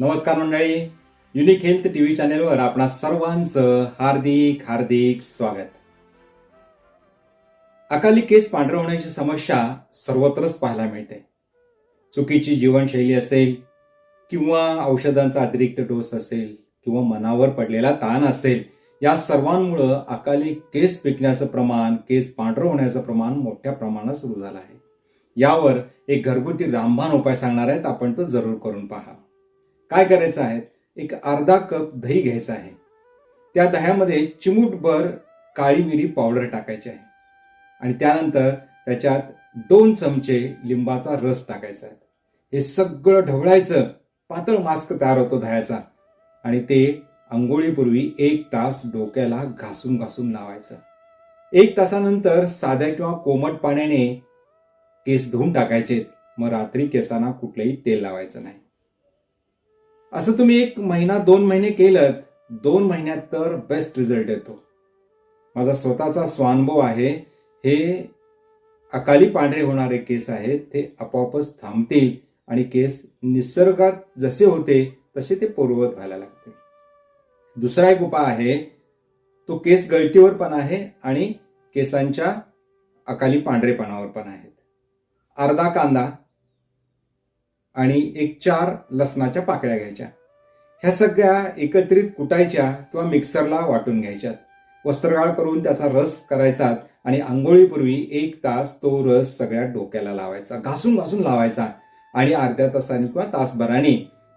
नमस्कार मंडळी. Unique health TV चॅनेलवर आपणा सर्वांचं हार्दिक हार्दिक स्वागत. अकाली केस पांढरं होण्याची समस्या सर्वत्रच पाहायला मिळते. चुकीची जीवनशैली असेल किंवा औषधांचा अतिरिक्त डोस असेल किंवा मनावर पडलेला ताण असेल या सर्वांमुळं अकाली केस पिकण्याचं प्रमाण केस पांढरं होण्याचं प्रमाण मोठ्या प्रमाणात सुरू झालं आहे. यावर एक घरगुती रामबाण उपाय सांगणार आहेत आपण तो जरूर करून पहा. काय करायचं आहे? एक अर्धा कप दही घ्यायचं आहे. त्या दह्यामध्ये चिमूटभर काळी मिरी पावडर टाकायची आहे. आणि त्यानंतर त्याच्यात दोन चमचे लिंबाचा रस टाकायचा आहे. हे सगळं ढवळायचं. पातळ मास्क तयार होतो दह्याचा. आणि ते आंघोळीपूर्वी एक तास डोक्याला घासून घासून लावायचं. एक तासानंतर साध्या किंवा कोमट पाण्याने केस धुवून टाकायचे मग रात्री केसांना कुठलंही तेल लावायचं नाही. असं तुम्ही एक महिना दोन महिने केलं दोन महिन्यात तर बेस्ट रिझल्ट येतो. माझा स्वतःचा स्वानुभव आहे. हे अकाली पांढरे होणारे केस आहेत ते आपोआपच थांबतील आणि केस निसर्गात जसे होते तसे ते पूर्ववत व्हायला लागते दुसरा एक उपाय आहे तो केस गळतीवर पण आहे आणि केसांच्या अकाली पांढरेपणावर पण आहेत. अर्धा कांदा आणि एक चार लसणाच्या पाकळ्या घ्यायच्या. ह्या सगळ्या एकत्रित कुटायच्या किंवा मिक्सरला वाटून घ्यायच्यात. वस्त्रगाळ करून त्याचा रस करायचा आणि आंघोळीपूर्वी एक तास तो रस सगळ्या डोक्याला लावायचा. घासून घासून लावायचा आणि अर्ध्या तासाने किंवा तासभराने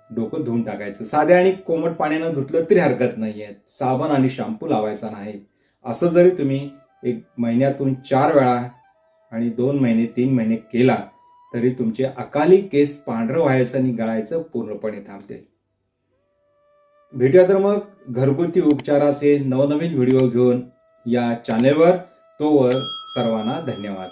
डोकं धुवून टाकायचं. साध्या आणि कोमट पाण्यानं धुतलं तरी हरकत नाही आहे साबण आणि शॅम्पू लावायचा नाही. असं जरी तुम्ही एक महिन्यातून चार वेळा आणि दोन महिने तीन महिने केला तरी तुमचे अकाली केस पांढरं व्हायचं आणि गळायचं पूर्णपणे थांबते. भेटूया तर मग घरगुती उपचाराचे नवनवीन व्हिडिओ घेऊन या चॅनेलवर तोवर सर्वांना धन्यवाद.